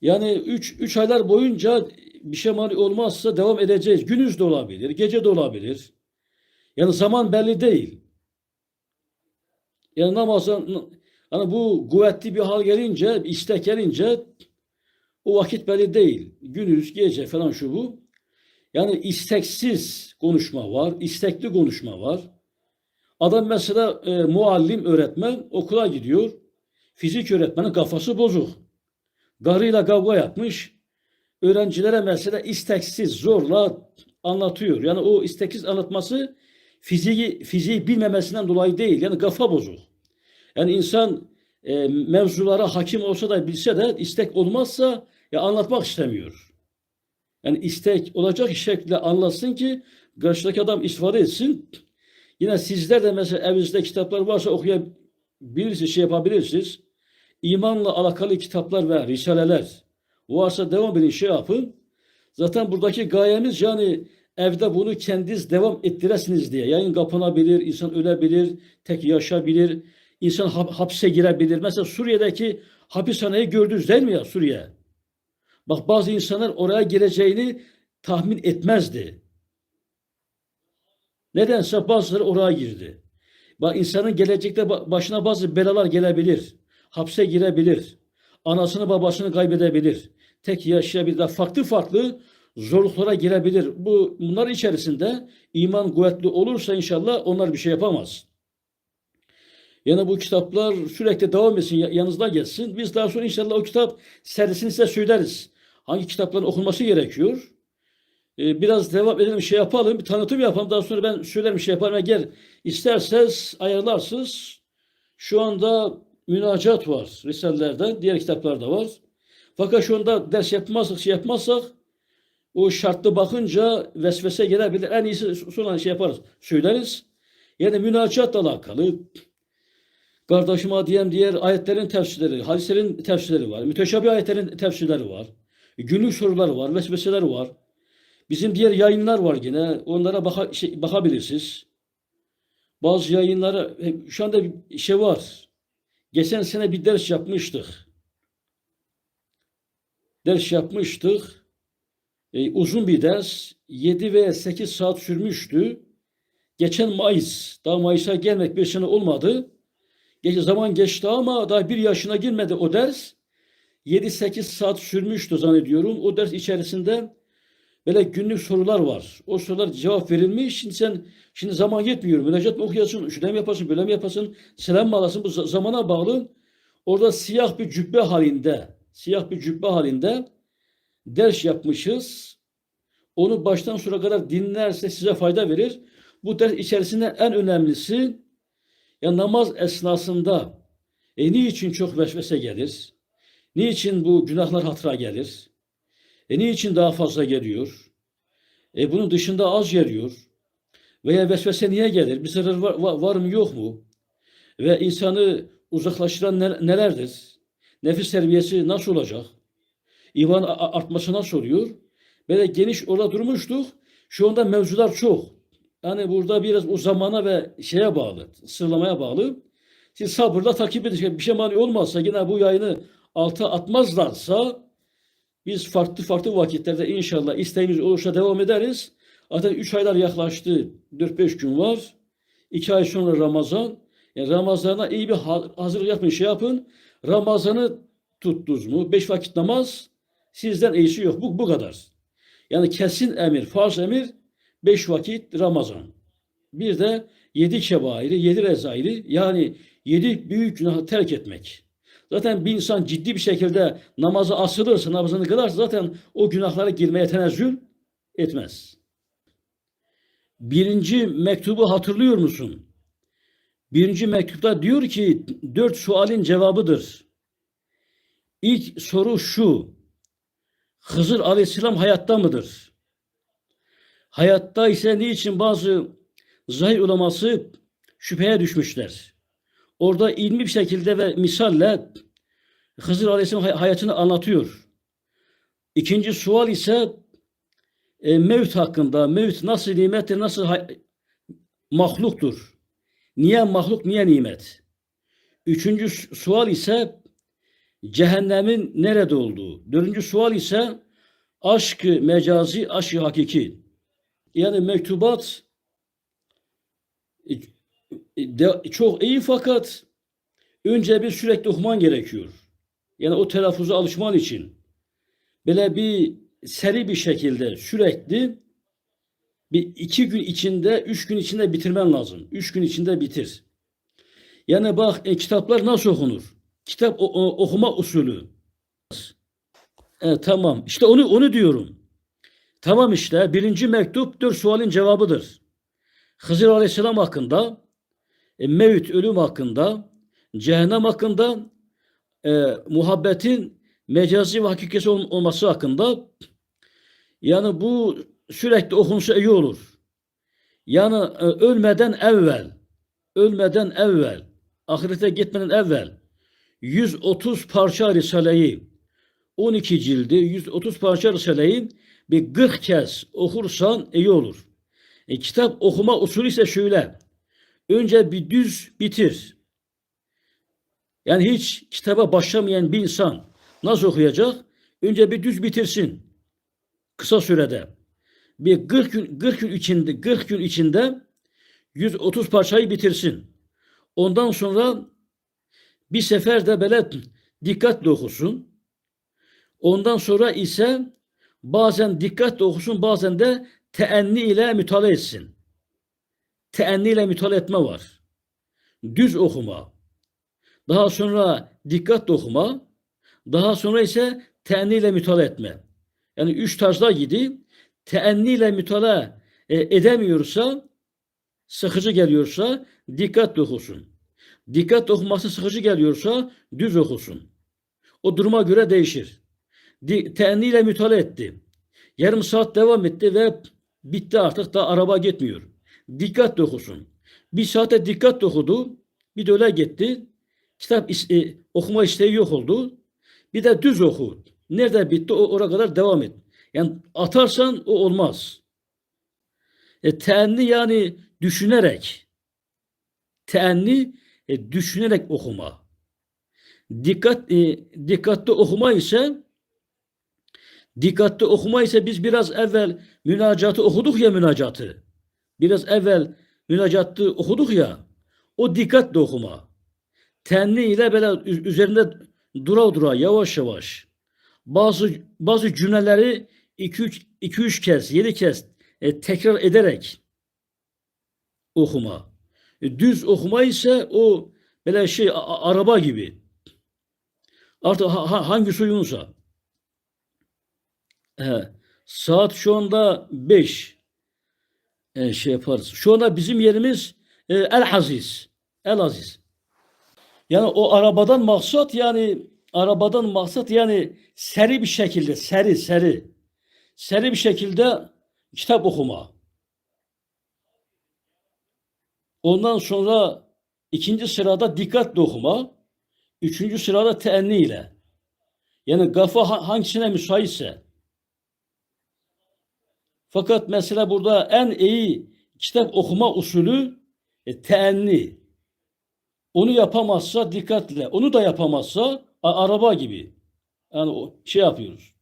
Yani 3 3 aylar boyunca bir şey mani olmazsa devam edeceğiz. Gündüz de olabilir, gece de olabilir. Yani zaman belli değil. Yani namazın hani bu kuvvetli bir hal gelince, istek gelince o vakit belli değil. Gündüz, gece falan şu bu. Yani isteksiz konuşma var, istekli konuşma var. Adam mesela e, muallim, öğretmen okula gidiyor. Fizik öğretmenin kafası bozuk. Garıyla kavga yapmış. Öğrencilere mesela isteksiz, zorla anlatıyor. Yani o isteksiz anlatması fiziği, fiziği bilmemesinden dolayı değil. Yani kafa bozuk. Yani insan e, mevzulara hakim olsa da bilse de istek olmazsa ya anlatmak istemiyor. Yani istek olacak şekilde anlatsın ki karşıdaki adam istifade etsin. Yine sizler de mesela evinizde kitaplar varsa okuyabilirsiniz, şey yapabilirsiniz. İmanla alakalı kitaplar ve risaleler varsa devam edin, şey yapın. Zaten buradaki gayemiz yani evde bunu kendiniz devam ettiresiniz diye. Yayın kapanabilir, insan ölebilir, tek yaşayabilir, insan hap- hapse girebilir. Mesela Suriye'deki hapishaneyi gördünüz değil mi ya Suriye? Bak bazı insanlar oraya gireceğini tahmin etmezdi. Nedense bazıları oraya girdi. Bak insanın gelecekte ba- başına bazı belalar gelebilir. Hapse girebilir. Anasını babasını kaybedebilir. Tek yaşayabilir. Farklı farklı zorluklara girebilir. Bu bunlar içerisinde iman kuvvetli olursa inşallah onlar bir şey yapamaz. Yani bu kitaplar sürekli devam etsin, ya- yanınızda gelsin. Biz daha sonra inşallah o kitap serisini size söyleriz. Hangi kitapların okunması gerekiyor? Ee, biraz devam edelim, şey yapalım, bir tanıtım yapalım. Daha sonra ben söylerim, şey yaparım. Eğer isterseniz ayarlarsınız. Şu anda münacat var Risalelerden, diğer kitaplarda var. Fakat şu anda ders yapmazsak, şey yapmazsak o şartlı bakınca vesvese gelebilir. En iyisi sonra şey yaparız, söyleriz. Yani münacatla alakalı, Kardeşime diyen diğer ayetlerin tefsirleri, hadislerin tefsirleri var. Müteşabih ayetlerin tefsirleri var. Günlük sorular var, vesveseler var. Bizim diğer yayınlar var yine. Onlara baka, şey, bakabilirsiniz. Bazı yayınlara şu anda şey var. Geçen sene bir ders yapmıştık. Ders yapmıştık. E, uzun bir ders. 7 veya 8 saat sürmüştü. Geçen Mayıs, daha Mayıs'a gelmek bir sene olmadı. Gece zaman geçti ama daha bir yaşına girmedi o ders. 7-8 saat sürmüştü zannediyorum. O ders içerisinde böyle günlük sorular var. O sorular cevap verilmiş. Şimdi sen şimdi zaman yetmiyor. Müracaat mı okuyorsun? Şöyle mi yapasın? Böyle mi yapasın? Selam mı alasın? Bu za- zamana bağlı. Orada siyah bir cübbe halinde, siyah bir cübbe halinde ders yapmışız. Onu baştan sona kadar dinlerse size fayda verir. Bu ders içerisinde en önemlisi ya namaz esnasında e, niçin çok vesvese gelir? Niçin bu günahlar hatıra gelir? E, niçin daha fazla geliyor? E, bunun dışında az geliyor. Veya vesvese niye gelir? Bir zarar var, var, mı yok mu? Ve insanı uzaklaştıran ne- nelerdir? Nefis terbiyesi nasıl olacak? İman a- a- artması nasıl oluyor? Böyle geniş orada durmuştuk. Şu anda mevzular çok. Yani burada biraz o zamana ve şeye bağlı, sırlamaya bağlı. Siz sabırla takip edin. Bir şey mani olmazsa yine bu yayını alta atmazlarsa biz farklı farklı vakitlerde inşallah isteğimiz olursa devam ederiz. Zaten 3 aylar yaklaştı. 4-5 gün var. 2 ay sonra Ramazan. Yani Ramazan'a iyi bir ha- hazırlık yapın, şey yapın. Ramazan'ı tuttunuz mu? 5 vakit namaz sizden iyisi yok. Bu, bu kadar. Yani kesin emir, farz emir 5 vakit Ramazan. Bir de 7 kebairi, 7 rezairi yani 7 büyük günahı terk etmek. Zaten bir insan ciddi bir şekilde namaza asılırsa, namazını kılarsa zaten o günahlara girmeye tenezzül etmez. Birinci mektubu hatırlıyor musun? Birinci mektupta diyor ki dört sualin cevabıdır. İlk soru şu. Hızır Aleyhisselam hayatta mıdır? Hayatta ise niçin bazı zahir uleması şüpheye düşmüşler? Orada ilmi bir şekilde ve misalle Hızır Aleyhisselam hay- hayatını anlatıyor. İkinci sual ise e, mevt hakkında. Mevt nasıl nimettir, nasıl mahluktur? Niye mahluk, niye nimet? Üçüncü su- sual ise cehennemin nerede olduğu. Dördüncü sual ise aşkı mecazi, aşkı hakiki. Yani mektubat e, de- çok iyi fakat önce bir sürekli okuman gerekiyor. Yani o telaffuza alışman için. Böyle bir seri bir şekilde sürekli bir iki gün içinde, üç gün içinde bitirmen lazım. Üç gün içinde bitir. Yani bak e, kitaplar nasıl okunur? Kitap o- o- okuma usulü. E, tamam. İşte onu onu diyorum. Tamam işte birinci mektup dört sualin cevabıdır. Hızır Aleyhisselam hakkında, e, mevt ölüm hakkında, cehennem hakkında, e, muhabbetin mecazi ve hakikati ol- olması hakkında yani bu sürekli okunsa iyi olur. Yani e, ölmeden evvel, ölmeden evvel, ahirete gitmeden evvel 130 parça Risale'yi, 12 cildi, 130 parça Risale'yi bir 40 kez okursan iyi olur. E, kitap okuma usulü ise şöyle. Önce bir düz bitir. Yani hiç kitaba başlamayan bir insan nasıl okuyacak? Önce bir düz bitirsin. Kısa sürede. Bir 40 gün 40 gün içinde 40 gün içinde 130 parçayı bitirsin. Ondan sonra bir seferde böyle dikkatle okusun. Ondan sonra ise bazen dikkatle okusun, bazen de teenni ile mütalaa etsin. Teenni ile mütalaa etme var. Düz okuma. Daha sonra dikkatle okuma. Daha sonra ise teenni ile mütalaa etme. Yani üç tarzda gidi. Teenni ile mütalaa e, edemiyorsa, sıkıcı geliyorsa dikkatle okusun. Dikkat okuması sıkıcı geliyorsa düz okusun. O duruma göre değişir. Di, teenniyle mütalaa etti. Yarım saat devam etti ve bitti artık da araba gitmiyor. Dikkatle okusun. Bir saate dikkatle okudu. Bir de öyle gitti. Kitap e, okuma isteği yok oldu. Bir de düz oku. Nerede bitti o oraya kadar devam et. Yani atarsan o olmaz. E, teenni yani düşünerek. Teenni e, düşünerek okuma. Dikkat e, dikkatli okuma ise dikkatli okuma ise biz biraz evvel münacatı okuduk ya münacatı. Biraz evvel münacatı okuduk ya. O dikkatli okuma. Tenni ile böyle üzerinde dura dura yavaş yavaş bazı bazı cümleleri 2 3 2 3 kez, 7 kez e, tekrar ederek okuma. E, düz okuma ise o böyle şey a- araba gibi. Artık ha- ha- hangisi uygunsa. He, saat şu anda 5. E, şey yaparız. Şu anda bizim yerimiz e, El Aziz. El Aziz. Yani o arabadan maksat yani arabadan maksat yani seri bir şekilde seri seri seri bir şekilde kitap okuma. Ondan sonra ikinci sırada dikkatle okuma. Üçüncü sırada teenni ile. Yani kafa ha- hangisine müsaitse. Fakat mesela burada en iyi kitap okuma usulü e, teenni. Onu yapamazsa dikkatle, onu da yapamazsa araba gibi. Yani şey yapıyoruz.